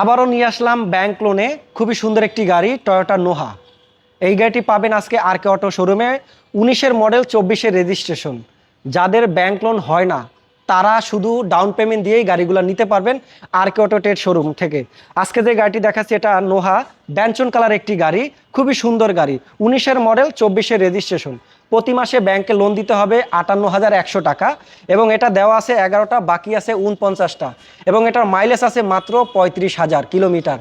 আবারও নিয়ে আসলাম ব্যাংক লোনে খুবই সুন্দর একটি গাড়ি টয়োটা নোহা এই গাড়িটি পাবেন আজকে আর কে অটো শোরুমে উনিশের মডেল চব্বিশের রেজিস্ট্রেশন যাদের ব্যাংক লোন হয় না, তারা শুধু ডাউন পেমেন্ট দিয়েই গাড়িগুলো নিতে পারবেন R K auto tech showroom থেকে। আজকে যে গাড়িটি দেখাচ্ছি, এটা নোহা ব্যাঞ্চন কালার একটি গাড়ি, খুবই সুন্দর গাড়ি। উনিশের মডেল চব্বিশের রেজিস্ট্রেশন প্রতি মাসে ব্যাংকে লোন দিতে হবে আটান্ন হাজার একশো টাকা এবং এটা দেওয়া আছে এগারোটা, বাকি আছে উনপঞ্চাশটা এবং এটার মাইলেজ আছে মাত্র পঁয়ত্রিশ হাজার কিলোমিটার।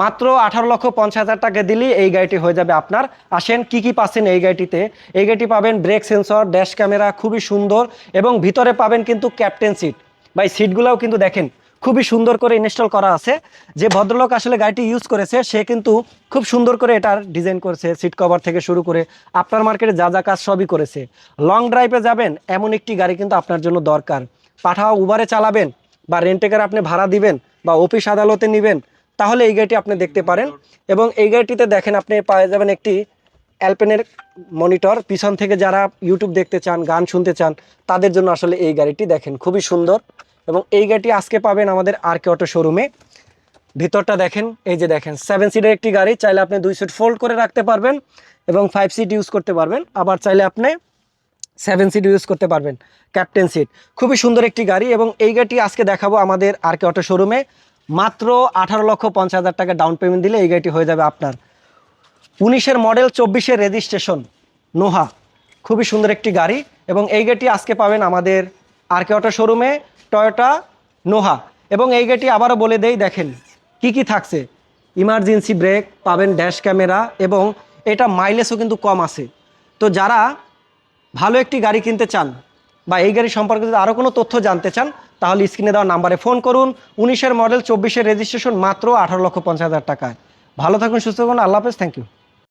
মাত্র আঠারো লক্ষ পঞ্চাশ হাজার টাকা দিলেই এই গাড়িটি হয়ে যাবে আপনার। আসেন, কি কি পাচ্ছেন এই গাড়িটিতে? এই গাড়িটি পাবেন ব্রেক সেন্সর ড্যাশ ক্যামেরা খুবই সুন্দর এবং ভিতরে পাবেন কিন্তু ক্যাপ্টেন সিট ভাই সিটগুলোও কিন্তু দেখেন খুবই সুন্দর করে ইনস্টল করা আছে। যে ভদ্রলোক আসলে গাড়িটি ইউজ করেছে, সে কিন্তু খুব সুন্দর করে এটার ডিজাইন করেছে সিট কভার থেকে শুরু করে আপনার মার্কেটে যা যা কাজ সবই করেছে। লং ড্রাইভে যাবেন, এমন একটি গাড়ি কিন্তু আপনার জন্য দরকার। পাঠাও উবারে চালাবেন বা রেন্টেকার আপনি ভাড়া দিবেন বা অফিস আদালতে নেবেন, তাহলে এই গাড়িটি আপনি দেখতে পারেন। এবং এই গাড়িটিতে দেখেন, আপনি পেয়ে যাবেন একটি অ্যালপেনের মনিটর পিছন থেকে যারা ইউটিউব দেখতে চান, গান শুনতে চান, তাদের জন্য আসলে এই গাড়িটি দেখেন, খুবই সুন্দর। এবং এই গাড়িটি আজকে পাবেন আমাদের আর কে অটো শোরুমে ভিতরটা দেখেন, এই যে দেখেন সেভেন সিটের একটি গাড়ি, চাইলে আপনি দুই সিট ফোল্ড করে রাখতে পারবেন এবং ফাইভ সিট ইউজ করতে পারবেন। আবার চাইলে আপনি সেভেন সিট ইউজ করতে পারবেন ক্যাপ্টেন সিট খুবই সুন্দর একটি গাড়ি এবং এই গাড়িটি আজকে দেখাবো আমাদের আর কে অটো শোরুমে মাত্র আঠারো লক্ষ পঞ্চাশ হাজার টাকা ডাউন পেমেন্ট দিলে এই গাড়িটি হয়ে যাবে আপনার। উনিশের মডেল চব্বিশের রেজিস্ট্রেশন নোহা। খুবই সুন্দর একটি গাড়ি এবং এই গাড়িটি আজকে পাবেন আমাদের আর কে অটো শোরুমে টয়োটা, নোহা। এবং এই গাড়িটি আবারও বলে দেই, দেখেন, কি কি থাকছে। ইমার্জেন্সি ব্রেক, পাবেন ড্যাশ ক্যামেরা এবং এটা মাইলেজও কিন্তু কম আছে। তো যারা ভালো একটি গাড়ি কিনতে চান বা এই গাড়ি সম্পর্কে যদি আরও কোনো তথ্য জানতে চান, তাহলে স্ক্রিনে দেওয়া নাম্বারে ফোন করুন। উনিশের মডেল, চব্বিশের রেজিস্ট্রেশন মাত্র আঠারো লক্ষ পঞ্চাশ হাজার টাকায়। ভালো থাকুন, সুস্থ থাকুন, আল্লাহ হাফেজ, থ্যাংক ইউ।